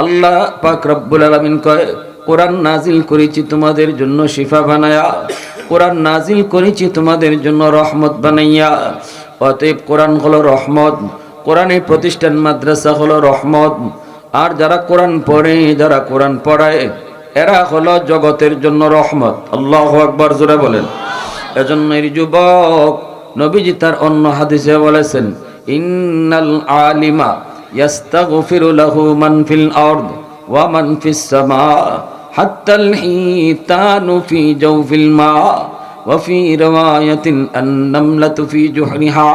আল্লাহ পাক রব্বুল আলামিন কয়, কোরআন নাজিল করেছি তোমাদের জন্য শিফা বানায়া, কোরআন নাজিল করেছি তোমাদের জন্য রহমত বানাইয়া। অতএব কোরআন হলো রহমত কোরআনের প্রতিষ্ঠান মাদ্রাসা হলো রহমত। আর যারা কোরআন পড়ে, যারা কোরআন পড়ায়, এরা হলো জগতের জন্য রহমত। আল্লাহ আকবর, জোরে বলেন। এজন্য এই যুবক নবীজি তার অন্য হাদিসে বলেছেন, ইন্নাল আলিমা মান ফিল আরদ ওয়া মান ফিস সামা হাত্তাল হিতানু ফি জাওফিল মা ওয়া ফি riwayatin an-namlatu fi juhriha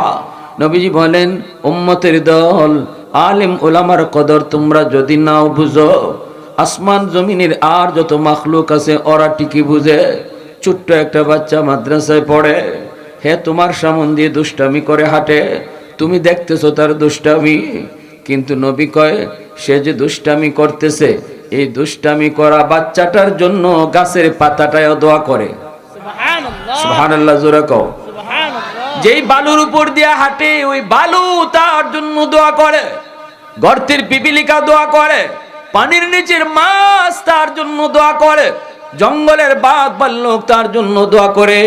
নবীজি বলেন, উম্মতের দল, আলেম ওলামার কদর তোমরা যদি নাও বুঝো, আসমান জমিনের আর যত মাখলুক আছে ওরা টিকি বুঝে। ছোট্ট একটা বাচ্চা মাদ্রাসায় পড়ে, হে তোমার সামন দিয়ে দুষ্টামি করে হাঁটে, তুমি দেখতেছো তার দুষ্টামি। কিন্তু নবী কয় সে যে দুষ্টামি করতেছে এই দুষ্টামি করা বাচ্চাটার জন্য গাছের পাতাটায় দোয়া করে। সুবহানাল্লাহ। সুবহানাল্লাহ জোরে কও। যেই বালুর উপর দিয়ে হাঁটে ওই বালু তার জন্য দোয়া করে। গর্তের পিপিলিকা দোয়া করে। পানির নিচের মাছ তার জন্য দোয়া করে। জঙ্গলের বাঘ বাল্লুক তার জন্য দোয়া করে।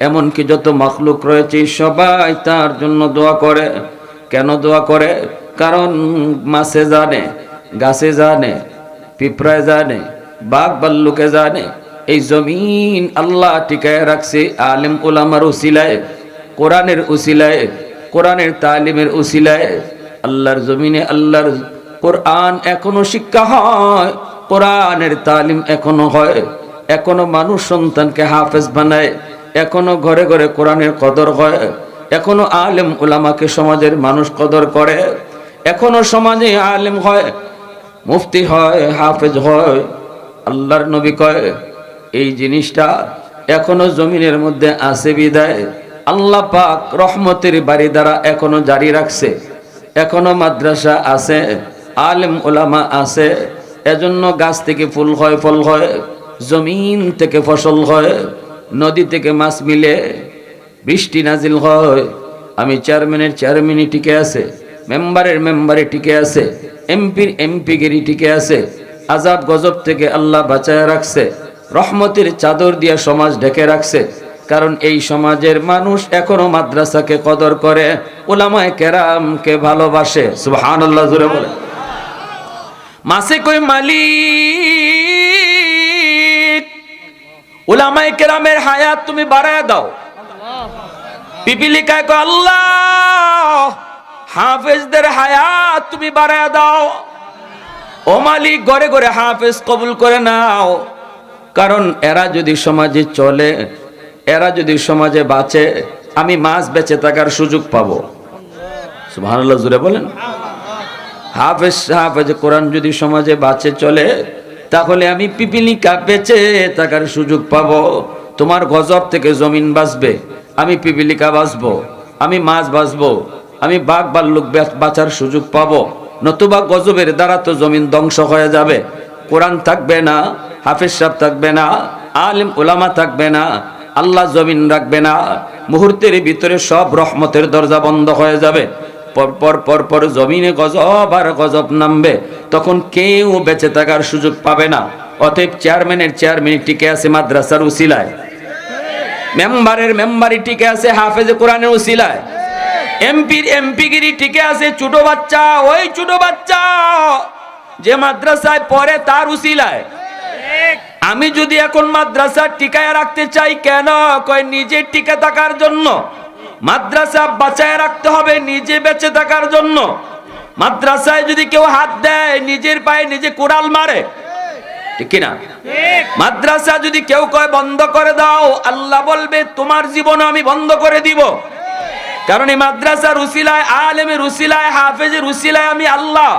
এমনকি যত মখলুক রয়েছে সবাই তার জন্য দোয়া করে। কেন দোয়া করে? কারণ মাছে জানে, গাছে জানে, পিঁপড়ায় জানে, বাঘ বাল্লুকে জানে। এই জমিন আল্লাহ টিকায় রাখছে আলেম ওলামার উসিলায়, কোরআনের উসিলায়, কোরআনের তালিমের উসিলায়। আল্লাহর জমিনে আল্লাহর কোরআন এখনও শিক্ষা হয়, কোরআনের তালিম এখনও হয়। এখনও মানুষ সন্তানকে হাফেজ বানায়, এখনও ঘরে ঘরে কোরআনের কদর হয়। এখনও আলেম ওলামাকে সমাজের মানুষ কদর করে। এখনও সমাজে আলেম হয়, মুফতি হয়, হাফেজ হয়, আল্লাহর নবী কয়, এই জিনিসটা এখনও জমিনের মধ্যে আছে বিদায়। আল্লাহ পাক রহমতের বাড়ি দ্বারা এখনও জারি রাখছে। এখনও মাদ্রাসা আছে, আলেম ওলামা আছে, এজন্য গাছ থেকে ফুল হয়, ফল হয়, জমিন থেকে ফসল হয়, নদী থেকে মাছ মিলে, বৃষ্টি নাজিল হয়। আমি চেয়ারম্যানের চেয়ারম্যানই টিকে আছে। মেম্বারের মেম্বারে টিকে আছে, এমপির এমপিগিরি টিকে আছে আজাব গজব থেকে আল্লাহ বাঁচায় রাখছে, রহমতের চাদর দিয়ে সমাজ ঢেকে রাখছে, কারণ এই সমাজের মানুষ এখনও মাদ্রাসাকে কদর করে, ওলামায় কেরামকে ভালোবাসে। সুবহানাল্লাহ জুড়ে বলে মাসে কই মালিক? ওলামায় কেরামের হায়াত তুমি বাড়ায় দাও। পিপিলিকায় কয়, আল্লাহ! হাফেজদের হায়াত তুমি বাড়ায় দাও। ও মালিক, ঘরে ঘরে হাফেজ কবুল করে নাও। কারণ এরা যদি সমাজে চলে, এরা যদি সমাজে বাঁচে, আমি মাছ বেঁচে থাকার সুযোগ পাবো। সুবহানাল্লাহ জুড়ে বলেন। হাফেজ হাফেজ, কোরআন যদি সমাজে বাঁচে, চলে, তাহলে আমি পিপিলিকা বেঁচে থাকার সুযোগ পাবো। তোমার গজব থেকে জমিন বাঁচবে, আমি পিপিলিকা বাঁচবো, আমি মাছ বাঁচবো। আমি বাঘ বাল্লুক বে- বাঁচার সুযোগ পাবো। নতুবা গজবের দ্বারা তো জমিন ধ্বংস হয়ে যাবে। কোরআন থাকবে না, হাফেজ সাহেব থাকবে না, আলিম ওলামা থাকবে না, আল্লাহ জমিন রাখবে না, মুহূর্তের ভিতরে সব রহমতের দরজা বন্ধ হয়ে যাবে। পর পর পর পর জমিনে গজব আর গজব নামবে। তখন কেউ বেঁচে থাকার সুযোগ পাবে না। অতএব চেয়ারম্যানের চেয়ারম্যান টিকে আছে মাদ্রাসার উসিলায়। মেম্বারের মেম্বারি টিকে আছে হাফেজ কোরআনের উসিলায়। এমপির এমপিগিরি টিকে আছে, ছোট বাচ্চা, ওই ছোট বাচ্চা যে মাদ্রাসায় পড়ে তার উসিলায়। আমি যদি এখন মাদ্রাসা টিকায় রাখতে চাই, কেন? কয়, নিজে টিকে থাকার জন্য। মাদ্রাসা বাঁচায় রাখতে হবে, নিজে বেঁচে থাকার জন্য। মাদ্রাসায় যদি কেউ হাত দেয়, নিজের পায়ে নিজে কোড়াল মারে। ঠিক কিনা? মাদ্রাসা যদি কেউ কয়, বন্ধ করে দাও, আল্লাহ বলবে, তোমার জীবন আমি বন্ধ করে দিব। কারণ এই মাদ্রাসার উসিলায়, আলেমের উসিলায়, হাফেজের উসিলায় আমি আল্লাহ।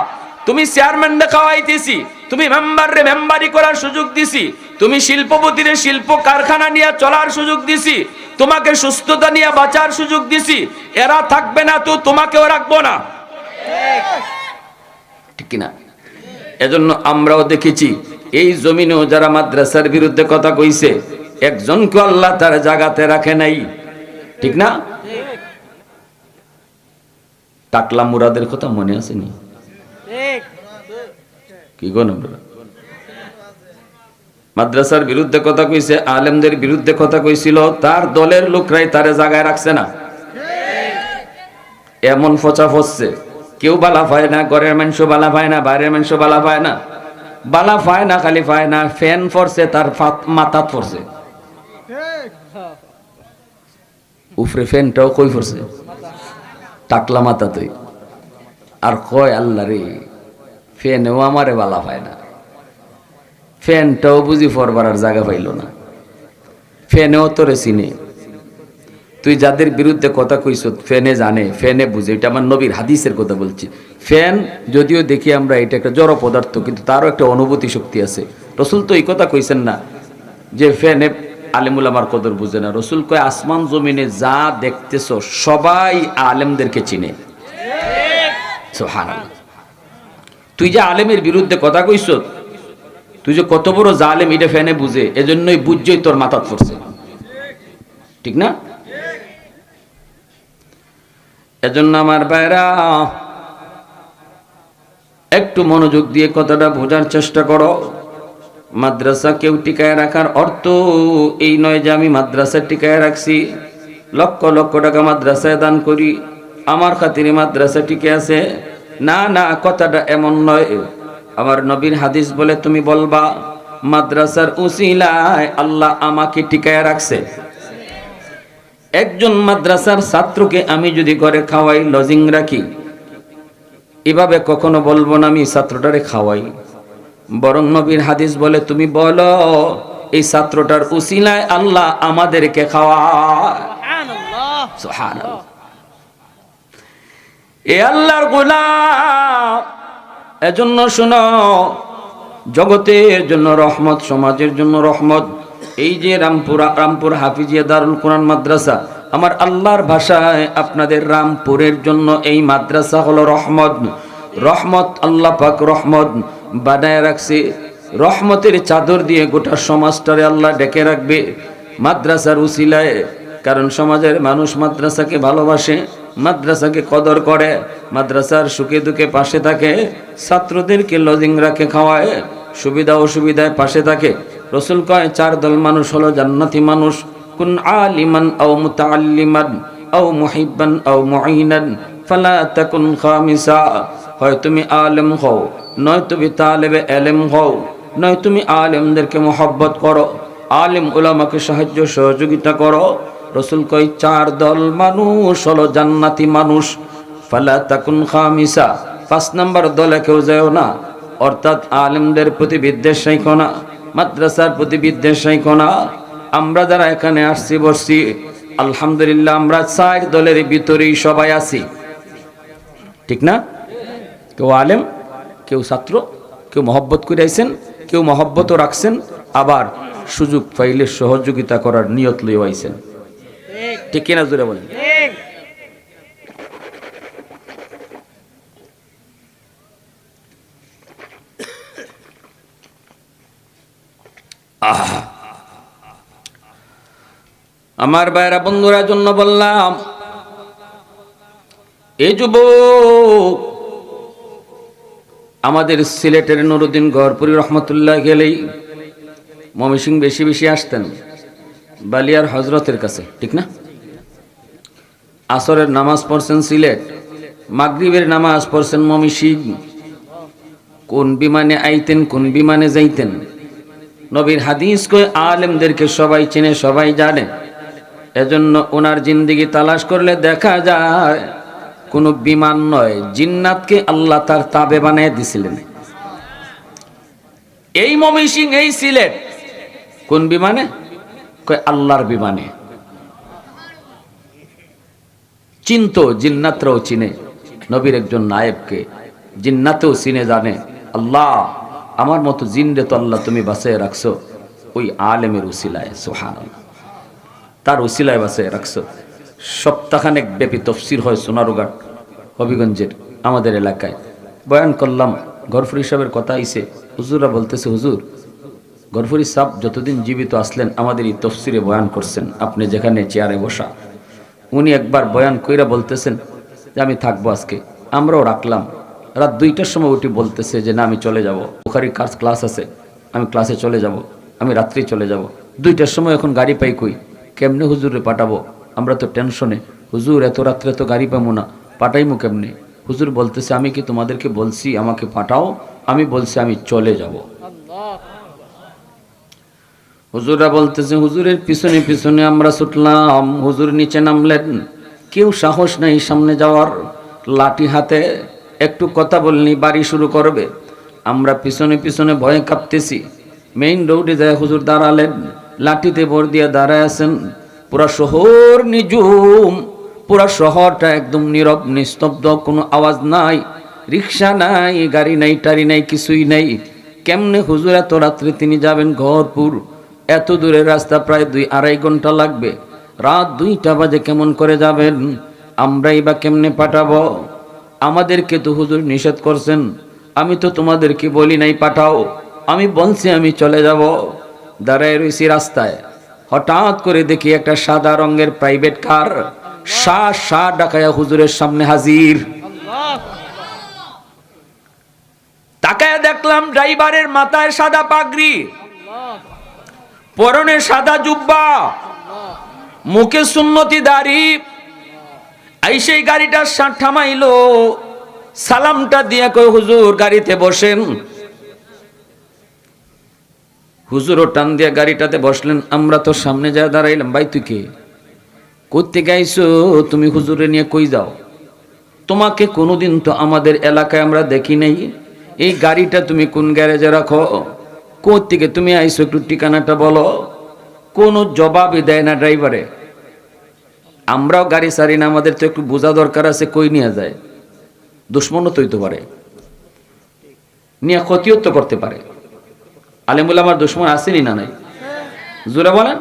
তুমি চেয়ারম্যান খাওয়াইতেছি, তুমি মেম্বারে মেম্বারি করার সুযোগ দিছি, তুমি শিল্পপতির শিল্প কারখানা নিয়ে চলার সুযোগ দিছি, তোমাকে সুস্থতা নিয়ে বাঁচার সুযোগ দিছি, এরা থাকবে না তো তোমাকেও রাখব না। ঠিক কিনা? এজন্য আমরাও দেখেছি, এই জমিনেও যারা মাদ্রাসার বিরুদ্ধে কথা কইছে একজনকে আল্লাহ তার জাগাতে রাখে নাই। ঠিক না? টাকলা মুরাদের কথা মনে আসেনি? কি গো মাদ্রাসার বিরুদ্ধে কথা কইছে আলেমদের বিরুদ্ধে কথা কইছিল তার দলের লোকরাই তারে জায়গায় রাখছে না। এমন ফচা ফসছে কেউ বালা পায় না ঘরের মানুষ বালা পায় না বাইরের মানুষ বালা পায় না। বালা পায় না খালি পায় না ফ্যান ফরছে তার মাথাত ফরছে। উফরে ফ্যানটাও কই ফরছে? টাকলা মাথাতে আর কয় আল্লাহ রে, ফ্যানেও আমারে বালা পায় না। ফ্যানটাও বুঝি ফরবার আর জায়গা পাইল না। ফ্যানেও তোরে চিনে। তুই যাদের বিরুদ্ধে কথা কইস ফ্যানে জানে, ফ্যানে বুঝে। এটা আমার নবীর হাদিসের কথা বলছি। ফ্যান, যদিও দেখি আমরা এটা একটা জড় পদার্থ, কিন্তু তারও একটা অনুভূতি শক্তি আছে। রসুল তো এই কথা কইছেন না, যে ফ্যানে আলেমুল আমার কদর বুঝে না। রসুল কয়, আসমান জমিনে যা দেখতেছ, সবাই আলেমদেরকে চিনে। তুই যে আলেমের বিরুদ্ধে কথা কইস তুই যে কত বড় জালেম, এটা ফ্যানে বুঝে। এজন্যই বুঝছই তোর মাথাত পড়ছে ঠিক না? এজন্য আমার ভাইরা, একটু মনোযোগ দিয়ে কথাটা বোঝার চেষ্টা করো। মাদ্রাসা কেউ টিকায় রাখার অর্থ এই নয় যে আমি মাদ্রাসা টিকায় রাখছি। লক্ষ লক্ষ টাকা মাদ্রাসায় দান করি। আমার খাতিরে মাদ্রাসা টিকে আছে। না না, কথাটা এমন নয়। আমার নবীর হাদিস বলে তুমি বলবা, মাদ্রাসার উসিলায় আল্লাহ আমাকে টিকায় রাখছে। একজন মাদ্রাসার ছাত্রকে আমি যদি ঘরে খাওয়াই লজিং রাখি, এভাবে কখনো বলব না আমি ছাত্রটারে খাওয়াই। বরং নবীর হাদিস বলে তুমি বলো এই ছাত্রটার উসিলায় আল্লাহ আমাদেরকে সুবহানাল্লাহ। এ আল্লাহর গোলাম। এজন্য শোনো জগতের জন্য রহমত সমাজের জন্য রহমত। এই যে রামপুর রামপুর হাফিজিয়া দারুল কোরআন মাদ্রাসা আমার আল্লাহর ভাষায় আপনাদের রামপুরের জন্য এই মাদ্রাসা হলো রহমত। রহমত আল্লাহ পাক রহমত। বানায় রাখছে। রহমতের চাদর দিয়ে গোটা সমাজটারে আল্লাহ ডেকে রাখবে। মাদ্রাসার উসিলায়, কারণ সমাজের মানুষ মাদ্রাসাকে ভালোবাসে, মাদ্রাসাকে কদর করে, মাদ্রাসার সুখে দুঃখে পাশে থাকে, ছাত্রদেরকে লজিং রাখে, খাওয়ায়, সুবিধা অসুবিধায় পাশে থাকে। রসুল কয়, চার দল মানুষ হলো জান্নাতি মানুষ। কুন আলিমান আও মুতাআল্লিমান আও মুহিব্বান আও মুঈনান, ফালা তাকুন খামিসা। হয়, তুমি আলেম হও। নয় তুমি তালেবে এলেম হও, নয় তুমি আলেমদেরকে মোহব্বত করো, আলেম ওলামাকে সাহায্য সহযোগিতা করো। রসুল কই চার দল মানুষ হলো জান্নাতি মানুষ। ফালা তাকুন খামিসা, পাঁচ নাম্বার দলে কেউ যায় না। অর্থাৎ আলেমদের প্রতি বিদ্বেষ না, মাদ্রাসার প্রতি বিদ্বেষ রাইখো না। আমরা যারা এখানে আসছি, বসছি, আলহামদুলিল্লাহ আমরা চার দলের ভিতরেই সবাই আছি। ঠিক না? কেউ আলেম? কেউ ছাত্র, কেউ মহব্বত করে আইছেন, কেউ মহব্বতও রাখছেন, আবার সুযোগ পাইলে সহযোগিতা করার নিয়ত লইও আইছেন। ঠিক ঠিক কিনা জোরে বলেন? আমার বাইরা বন্ধুরা, জন্য বললাম এই যুবক আমাদের সিলেটের নুরুদ্দিন গড়পুরি রহমতুল্লাহ গেলেই মমিসিং বেশি বেশি আসতেন বালিয়ার হজরতের কাছে, ঠিক না? আসরের নামাজ পড়ছেন সিলেট, মাগরিবের নামাজ পড়ছেন মমিসিং কোন বিমানে আইতেন, কোন বিমানে যাইতেন? নবীর হাদিস কই আলেমদেরকে সবাই চেনে, সবাই জানে। এজন্য ওনার জিন্দিগি তালাশ করলে দেখা যায় কোনো বিমান নয়, জিন্নাতকে আল্লাহ তার তাবে বানিয়ে দিছিলেন। এই মমিসিং এই সিলেট, কোন বিমানে? আল্লাহর বিমানে। চিন্ত, জিন্নাতরাও চিনে। নবীর একজন নায়েবকে, জিন্নাতেও চিনে জানে, আল্লাহ, আমার মতো জিনরে তো আল্লাহ তুমি বাসায় রাখছো। ওই আলেমের উসিলায় সোহান তার উসিলায় বাসায় রাখছো। সপ্তাহখানেক ব্যাপী তফসির হয় সোনারুঘাট হবিগঞ্জের আমাদের এলাকায়। বয়ান করলাম গরফুর সাহেবের কথা আইসে হুজুরা বলতেছে, হুজুর গরফুরি সাহ যতদিন জীবিত আসলেন, আমাদের এই তফসিরে বয়ান করছেন, আপনি যেখানে চেয়ারে বসা। উনি একবার বয়ান কইরা বলতেছেন যে, আমি থাকব আজকে। আমরাও রাখলাম। রাত দুইটার সময় উঠি বলতেছে যে, না, আমি চলে যাব। ওখানে কাজ, ক্লাস আছে। আমি ক্লাসে চলে যাব। আমি রাত্রি চলে যাব। দুইটার সময় এখন গাড়ি পাই কই? কেমনে হুজুরে পাঠাবো? আমরা তো টেনশনে। হুজুর, এত রাত্রে তো গাড়ি পাবো না, পাঠাইমু কেমনে? হুজুর বলতেছে, আমি কি তোমাদেরকে বলছি, আমাকে পাঠাও, আমি বলছি আমি চলে যাব। হুজুররা বলতেছে, হুজুরের পিছনে পিছনে আমরা ছুটলাম, হুজুর নিচে নামলেন। কেউ সাহস নেই সামনে যাওয়ার, লাঠি হাতে একটু কথা বলনি, বাড়ি শুরু করবে। আমরা পিছনে পিছনে ভয়ে কাঁপতেছি। মেইন রোডে যায় হুজুর দাঁড়ালেন, লাঠিতে ভর দিয়ে দাঁড়ায় আছেন। পুরা শহর নিজুম পুরা শহরটা একদম নীরব, নিস্তব্ধ, কোনো আওয়াজ নাই, রিক্সা নাই, গাড়ি নাই টাড়ি নাই, কিছুই নাই। কেমনে হুজুর এত রাত্রে তিনি যাবেন ঘরপুর? এত দূরের রাস্তা প্রায় দুই আড়াই ঘণ্টা লাগবে। রাত দুইটা বাজে কেমন করে যাবেন? আমরাই বা কেমনে পাঠাবো? আমাদেরকে তো হুজুর নিষেধ করছেন। আমি তো তোমাদেরকে বলি নাই, পাঠাও। আমি বলছি আমি চলে যাব। দাঁড়ায় রয়েছি রাস্তায়। হঠাৎ করে দেখি একটা সাদা রঙের প্রাইভেট কার শা শা ডাকায়া হুজুরের সামনে হাজির। তাকায় দেখলাম ড্রাইভারের মাথায় সাদা পাগড়ি, পরনে সাদা জুব্বা, মুখে সুন্নতি দাড়ি। এই সেই গাড়িটা সা- থামাইলো, সালামটা দিয়ে কই হুজুর, গাড়িতে বসেন। হুজুরও টান দিয়া গাড়িটাতে বসলেন, আমরা তো সামনে যা দাঁড়াইলাম, ভাই, তুই কে? করতে গাইছো? তুমি হুজুরে নিয়ে কই যাও? তোমাকে কোনোদিন তো আমাদের এলাকায় আমরা দেখি নাই। এই গাড়িটা তুমি কোন গ্যারেজে রাখো? থেকে তুমি আইছো, একটু ঠিকানাটা বলো। কোনো জবাবই দেয় না ড্রাইভারে। আমরাও গাড়ি সারি না, আমাদের তো একটু বোঝা দরকার আছে, কই নিয়ে যায়? দুশ্মনও তো হইতে পারে। নিয়ে ক্ষতিও তো করতে পারে। আলেমুল আমার দুশ্মন আসেনি না নাই? জোরে বলেন।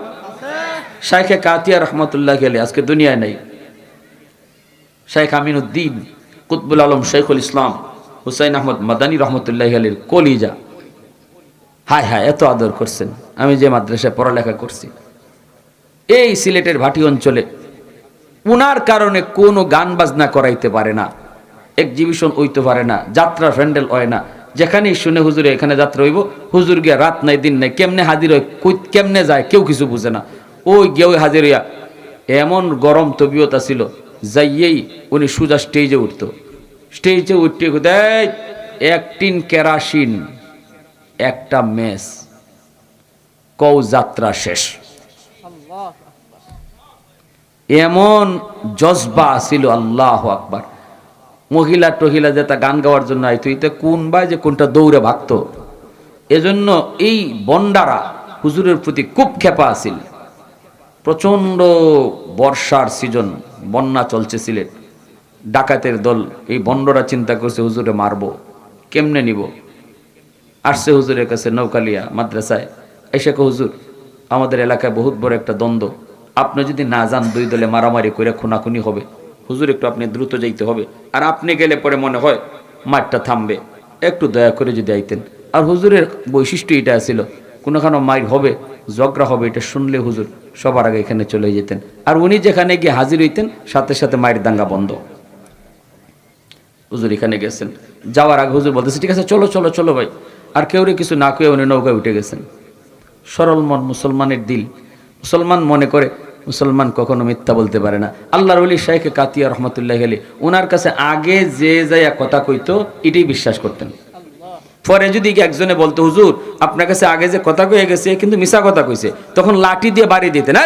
শাইখে কাতিয়া রহমতুল্লাহ গেলে, আজকে দুনিয়ায় নাই। শেখ আমিনুদ্দিন কুতবুল আলম শেখুল ইসলাম হুসাইন আহমদ মাদানী রহমতুল্লাহ আলীর কলিজা। হায় হায়, এত আদর করছেন। আমি যে মাদ্রাসায় পড়ালেখা করছি। এই সিলেটের ভাটি অঞ্চলে উনার কারণে কোনো গান বাজনা করাইতে পারে না। এক্সিবিশন হইতে পারে না। যাত্রা ফ্যান্ডেল হয় না। যেখানেই শুনে হুজুরে এখানে যাত্রা হইব হুজুর গিয়া রাত নাই দিন নাই কেমনে হাজির হয় কই- কেমনে যায় কেউ কিছু বুঝে না। ওই গিয়ে ওই হাজির হইয়া এমন গরম তবিয়তা ছিল যাইয়েই উনি সুজা স্টেজে উঠতো। স্টেজে উঠতে দেয় এক টিন কেরাসিন একটা মেস কৌ যাত্রা শেষ। এমন জজবা ছিল আল্লাহ আকবার। মহিলা টহিলা যেটা গান গাওয়ার জন্য আইতো এটা কোন বা যে কোনটা দৌড়ে ভাগত? এজন্য এই বন্ডারা হুজুরের প্রতি খুব খেপা আছিল। প্রচণ্ড বর্ষার সিজন বন্যা চলছে সিলেট। ডাকাতের দল এই বন্ডরা চিন্তা করছে, হুজুরে মারবো, কেমনে নিব? আসছে হুজুরের কাছে নৌকালিয়া মাদ্রাসায়। এসে হুজুর, আমাদের এলাকায় বহুত বড় একটা দ্বন্দ্ব। আপনি যদি না যান, দুই দলে মারামারি করে খুনাখুনি হবে। হুজুর, একটু আপনি দ্রুত যাইতে হবে। আর আপনি গেলে পরে মনে হয় মাঠটা থামবে। একটু দয়া করে যদি আইতেন। আর হুজুরের বৈশিষ্ট্য এটা ছিল কোনোখানো মাইর হবে, ঝগড়া হবে, এটা শুনলে হুজুর সবার আগে এখানে চলে যেতেন। আর উনি যেখানে গিয়ে হাজির হইতেন, সাথে সাথে মায়ের দাঙ্গা বন্ধ। হুজুর এখানে গেছেন। যাওয়ার আগে হুজুর বলতেছে, ঠিক আছে, চলো চলো চলো ভাই। আর কেউ কিছু না কেউ উনি নৌকায় উঠে গেছেন। সরল মন মুসলমানের দিল। মুসলমান মনে করে মুসলমান কখনো মিথ্যা বলতে পারে না। আল্লাহর অলি শাহেকে কাতিয়া রহমতুল্লাহ গেলে ওনার কাছে আগে যে যাইয়া কথা কইতো, এটাই বিশ্বাস করতেন। পরে যদি একজনে বলতো, হুজুর, আপনার কাছে আগে যে কথা কয়ে গেছে, কিন্তু মিশা কথা কইছে। তখন লাঠি দিয়ে বাড়ি দিতে না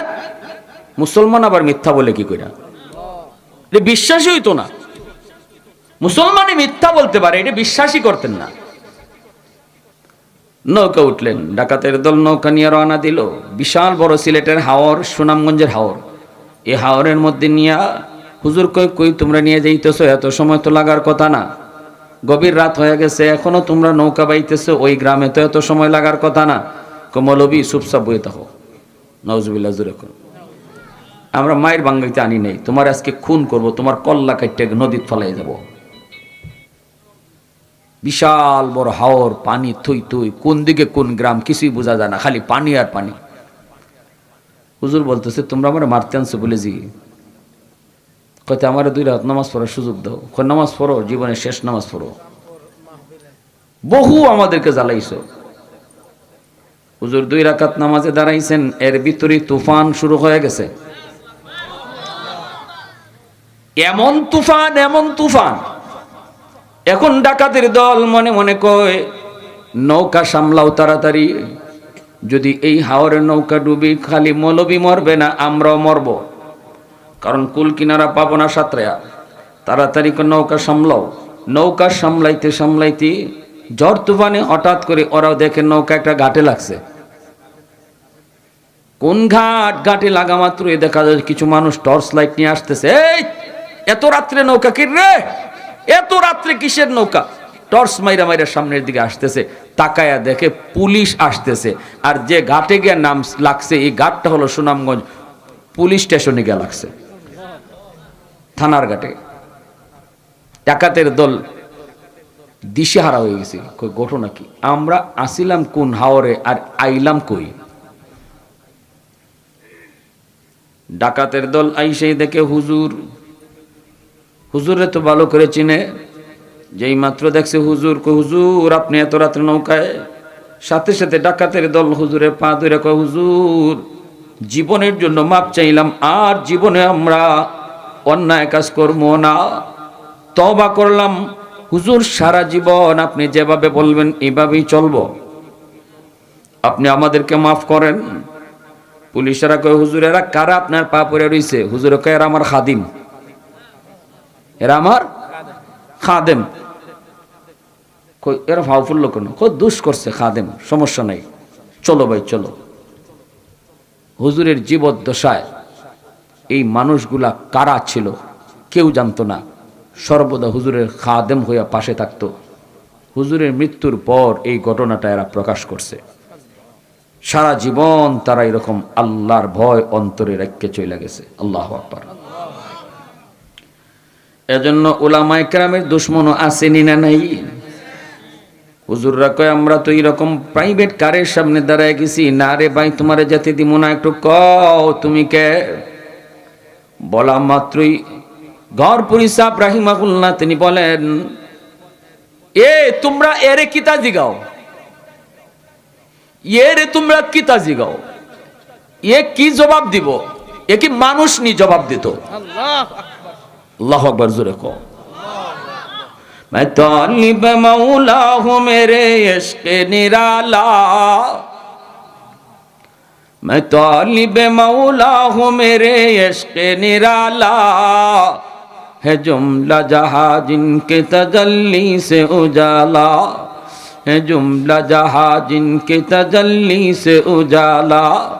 মুসলমান আবার মিথ্যা বলে কি এটা বিশ্বাসই হইতো না। মুসলমানই মিথ্যা বলতে পারে, এটা বিশ্বাসই করতেন না। নৌকা উঠলেন। ডাকাতের দল নৌকা নিয়ে রওনা দিল। বিশাল বড় সিলেটের হাওর, সুনামগঞ্জের হাওর। এই হাওরের মধ্যে নিয়ে, হুজুর কই কই তোমরা নিয়ে যাইতেছো? এত সময় তো লাগার কথা না। গভীর রাত হয়ে গেছে, এখনও তোমরা নৌকা বাইতেছো? ওই গ্রামে তো এত সময় লাগার কথা না। কমলবি সুপসাপ বইয়ে থাকো। নজবিল্লা জুরে করো। আমরা মায়ের বাঙ্গাইতে আনি নেই। তোমার আজকে খুন করব, তোমার কল্লা কাটতে নদীত ফলাই যাব। বিশাল বড় হাওর, পানি থুই থুই, কোন দিকে কোন গ্রাম কিছুই বোঝা যায় না, খালি পানি আর পানি। হুজুর বলতেছে, তোমরা আমার মারতে আনছো বলে জি। কয়তে আমার দুই রাত নামাজ পড়ার সুযোগ দাও। কয় নামাজ পড়ো, জীবনের শেষ নামাজ পড়ো। বহু আমাদেরকে জ্বালাইছো। হুজুর, দুই রাকাত নামাজে দাঁড়াইছেন, এর ভিতরে তুফান শুরু হয়ে গেছে। এমন তুফান এমন তুফান। এখন ডাকাতের দল মনে মনে কয়, নৌকা সামলাও তাড়াতাড়ি। যদি এই হাওরের নৌকা ডুবি খালি মৌলবি মরবে না, আমরাও মরব। কারণ কুল কিনারা পাবো না সাঁতরেয়া। তাড়াতাড়ি নৌকা সামলাও। নৌকা সামলাইতে সামলাইতে ঝড় তুফানে হঠাৎ করে ওরাও দেখে নৌকা একটা ঘাটে লাগছে। কোন ঘাট ঘাটে লাগা মাত্রই দেখা যায় কিছু মানুষ টর্চ লাইট নিয়ে আসতেছে, এই, এত রাত্রে নৌকা কি রে এত রাত্রে কিসের নৌকা? টর্চ মাইরা মাইরা সামনের দিকে আসতেছে, তাকায়া দেখে পুলিশ আসতেছে। আর যে ঘাটে গিয়ে নাম লাগছে, এই ঘাটটা হলো সুনামগঞ্জ পুলিশ স্টেশনে গিয়ে লাগছে। থানার ঘাটে। ডাকাতের দল দিশেহারা হয়ে গেছে। ঘটনা কি? আমরা আসিলাম কোন হাওরে আর আইলাম কই? ডাকাতের দল আইসেই দেখে হুজুর হুজুরে তো ভালো করে চিনে। যেই মাত্র দেখছে হুজুর, কই হুজুর, আপনি এত রাত্রে নৌকায়? সাথে সাথে ডাকাতের দল হুজুরে পা ধরে কয়, হুজুর, জীবনের জন্য মাপ চাইলাম, আর জীবনে আমরা অন্যায় কাজ করব না। তবা করলাম। হুজুর, সারা জীবন আপনি যেভাবে বলবেন, এভাবেই চলব। আপনি আমাদেরকে মাফ করেন। পুলিশেরা কয় হুজুর এরা কারা আপনার পা পড়ে রয়েছে হুজুরে কয় আমার খাদিম। এরা আমার খাদেম। এরা ভাও কেন? কই, দুষ করছে খাদেম, সমস্যা নাই। চলো ভাই, চলো। হুজুরের জীবদ্দশায় এই মানুষগুলা কারা ছিল, কেউ জানতো না। সর্বদা হুজুরের খাদেম হইয়া পাশে থাকতো। হুজুরের মৃত্যুর পর এই ঘটনাটা এরা প্রকাশ করছে। সারা জীবন তারা এরকম আল্লাহর ভয় অন্তরে রেখে চলে গেছে। আল্লাহ আকবার। এজন্য ওলামায় কেরামের দুশ্মনও আসেনি না নাই। হুজুররা কয়, আমরা তো প্রাইভেট কারের সামনে দাঁড়ায় গেছি। না রে ভাই যেতে দিব না, একটু কও, তুমি কে? বলা মাত্রই ঘর তিনি বলেন, এ, তোমরা এরে কিতা জিগাও? এরে তোমরা কিতা জিগাও? এ কি জবাব দিব? এ কি মানুষ নি জবাব দিত? আল্লাহ। اللہ اکبر زور کو میں طالب مولا ہوں میرے عشق نرالا۔ میں طالب مولا ہوں میرے عشق نرالا۔ ہے جملہ جہاں جن کے تجلی سے اجالا۔ ہے جملہ جہاں جن کے تجلی سے اجالا۔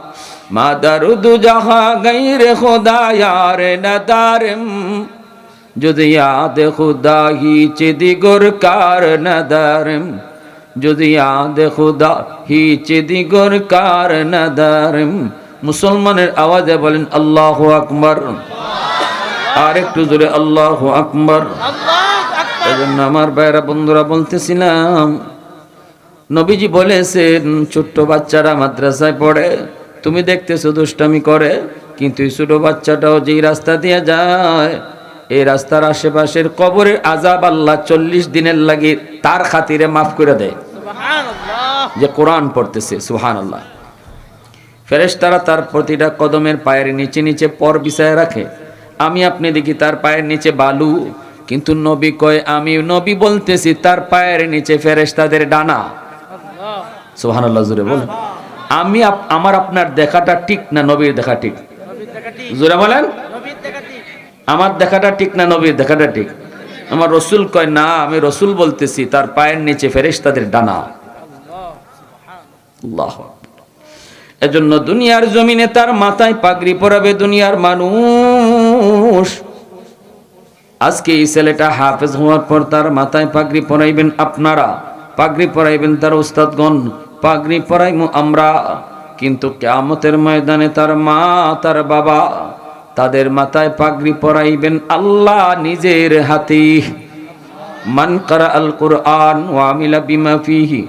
مادر دو جہاں غیر خدا یار ندارم۔ যদি ইয়াদ খুদা হিচে দিগর কার নদারম যদি ইয়াদ খুদা হিচে দিগর কার নদারম মুসলমানের আওয়াজে বলেন, আল্লাহ আকবর। আর একটু জোরে, আল্লাহ আকবর। এজন্য আমার ভাইরা বন্ধুরা, বলতেছিলাম, নবীজি বলেছেন, ছোট্ট বাচ্চারা মাদ্রাসায় পড়ে, তুমি দেখতেছো দুষ্টামি করে, কিন্তু ছোট বাচ্চাটাও যেই রাস্তা দিয়ে যায় এই রাস্তার আশেপাশের কবরের আজাব আল্লাহ চল্লিশ দিনের লাগে তার খাতিরে মাফ করে দেয়। যে কোরআন পড়তেছে সুহান আল্লাহ ফেরেশতারা তার প্রতিটা কদমের পায়ের নিচে নিচে পর বিছায় রাখে। আমি আপনি দেখি তার পায়ের নিচে বালু কিন্তু নবী কয় আমি নবী বলতেছি তার পায়ের নিচে ফেরেশতাদের ডানা। সুহান আল্লাহ জুড়ে বলেন। আমি আমার আপনার দেখাটা ঠিক না নবীর দেখা ঠিক? জুড়ে বলেন। আমার দেখাটা ঠিক না নবীর দেখাটা ঠিক? আমার রসুল কয়, না, আমি রসুল বলতেছি, তার পায়ের নিচে ফেরেস তাদের ডানা এজন্য দুনিয়ার জমিনে তার মাথায় পাগড়ি পরাবে দুনিয়ার মানুষ। আজকে এই ছেলেটা হাফেজ হওয়ার পর তার মাথায় পাগড়ি পরাইবেন আপনারা। পাগড়ি পরাইবেন তার উস্তাদগণ। পাগড়ি পরাইমু আমরা। কিন্তু কেয়ামতের ময়দানে তার মা, তার বাবা তাদের মাথায় পাগড়ি পরাইবেন আল্লাহ নিজের হাতে। মান করা আল কোরআন ওয়ামিলা বিমা ফিহি,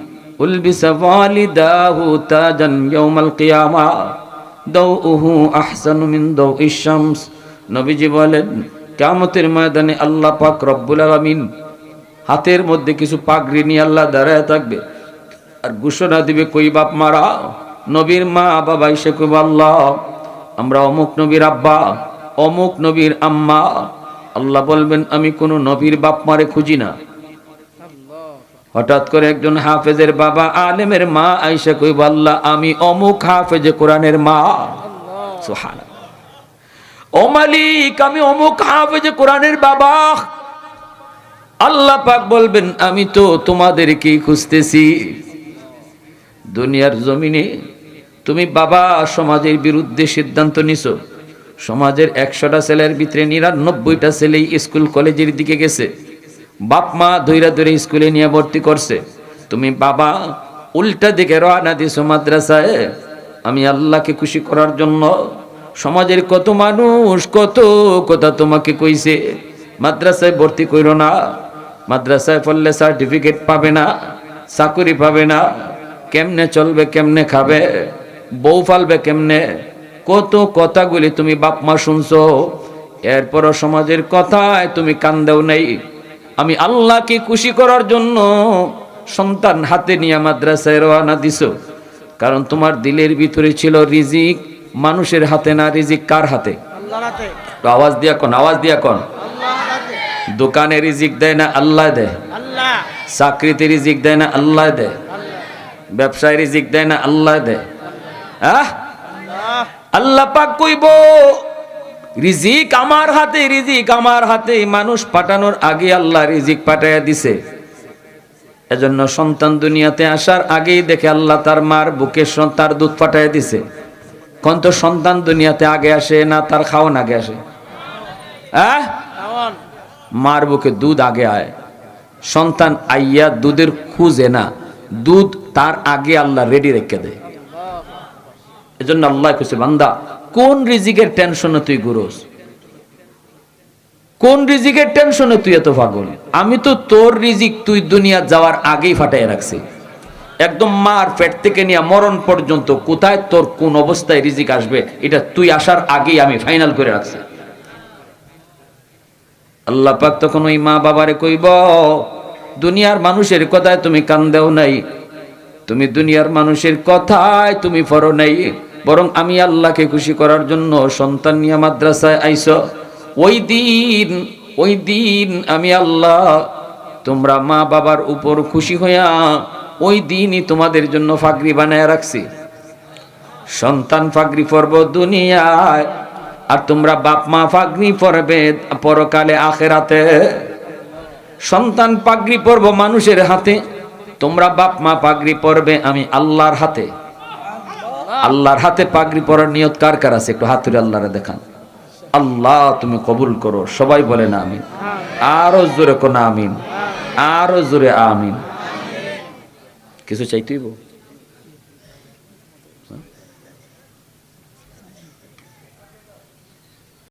উলবিসা ওয়ালিদাহু তাজান ইয়াউমাল কিয়ামা দাউহু আহসানু মিন দাউইশ শামস। নবীজি বলেন, কিয়ামতের ময়দানে আল্লাহ পাক রব্বুল আলামিন হাতের মধ্যে কিছু পাগড়ি নিয়ে আল্লাহ দাঁড়ায় থাকবে। আর ঘোষণা দিবে, কই বাপ মারা, নবীর মা বাবা এসে কইব, আল্লাহ আমরা অমুক নবীর আব্বা, অমুক নবীর আম্মা। আল্লাহ বলবেন, আমি কোনো নবীর বাপ মারে খুঁজি না। হঠাৎ করে একজন হাফেজের বাবা, আলেমের মা আইসা কইব, আল্লাহ, আমি অমুক হাফেজে কোরআনের মা। সুহানা ও মালিক, আমি অমুক হাফেজে কোরআনের বাবা। আল্লাহ পাক বলবেন, আমি তো তোমাদেরকেই খুঁজতেছি। দুনিয়ার জমিনে তুমি বাবা সমাজের বিরুদ্ধে সিদ্ধান্ত নিছো। সমাজের একশোটা ছেলের ভিতরে নিরানব্বইটা ছেলেই স্কুল কলেজের দিকে গেছে। বাপ মা ধৈরা ধরে স্কুলে নিয়ে ভর্তি করছে। তুমি বাবা উল্টা দিকে রওনা দিছো মাদ্রাসায়। আমি আল্লাহকে খুশি করার জন্য সমাজের কত মানুষ, কত কথা তোমাকে কইছে। মাদ্রাসায় ভর্তি করো না। মাদ্রাসায় পড়লে সার্টিফিকেট পাবে না, চাকুরি পাবে না। কেমনে চলবে, কেমনে খাবে? বউ ফালবে কেমনে? কত কথাগুলি তুমি বাপ মা শুনছো। এরপরও সমাজের কথায় তুমি কান্দেও নেই। আমি আল্লাহকে খুশি করার জন্য সন্তান হাতে নিয়ে মাদ্রাসায় রওনা দিছো। কারণ তোমার দিলের ভিতরে ছিল রিজিক মানুষের হাতে না রিজিক কার হাতে? আল্লাহর আওয়াজ দিয়া কন আওয়াজ দিয়া কন। দোকানে রিজিক দেয় না আল্লাহ দেয়। আল্লাহ। চাকরিতে রিজিক দেয় না আল্লাহ দেয়। ব্যবসায় রিজিক দেয় না আল্লাহ দেয়। আল্লাহ আল্লাহ পাক কইব রিজিক আমার হাতে রিজিক আমার হাতে। মানুষ পাঠানোর আগে আল্লাহ রিজিক পাঠাইয়া দিছে। এজন্য সন্তান দুনিয়াতে আসার আগেই দেখে আল্লাহ তার মার বুকে তার দুধ পাঠাইয়া দিছে। কোন তো সন্তান দুনিয়াতে আগে আসে না তার খাওয়ান আগে আসে। আহ মার বুকে দুধ আগে আয়। সন্তান আইয়া দুধের খুঁজে না। দুধ তার আগে আল্লাহ রেডি রেখে দেয়। এজন্য আল্লাহ কইছে, বান্দা, কোন রিজিকের টেনশনে তুই গুরোস কোন রিজিকের টেনশনে তুই এত পাগল? আমি তো তোর রিজিক তুই দুনিয়া যাওয়ার আগেই ফাটাই রাখছি। একদম মার পেট থেকে নিয়ে মরণ পর্যন্ত কোথায় তোর কোন অবস্থায় রিজিক আসবে, এটা তুই আসার আগেই আমি ফাইনাল করে রাখছি। আল্লাহ পাক তখন ওই মা বাবারে কইব, দুনিয়ার মানুষের কথায় তুমি কান্দেও নাই, তুমি দুনিয়ার মানুষের কথায় তুমি ফরো নাই। বরং আমি আল্লাহকে খুশি করার জন্য সন্তান নিয়ে মাদ্রাসায় আইস। ওই দিন ওই দিন আমি আল্লাহ, তোমরা মা বাবার উপর খুশি হইয়া ওই দিনই তোমাদের জন্য ফাগরি বানায় রাখছি। সন্তান ফাগরি পর্ব দুনিয়ায়, আর তোমরা বাপ মা ফাগরি পরবে পরকালে আখেরাতে। সন্তান পাগড়ি পরব মানুষের হাতে, তোমরা বাপ মা পাগড়ি পরবে আমি আল্লাহর হাতে। আল্লাহর হাতে পাগড়ি পরার নিয়ত কার কার আছে? একটু হাতুরে আল্লাহরে দেখান। আল্লাহ, তুমি কবুল করো। সবাই বলে না আমিন। আরও জোরে কোন আমিন। আরও জোরে আমিন। কিছু চাইতেইব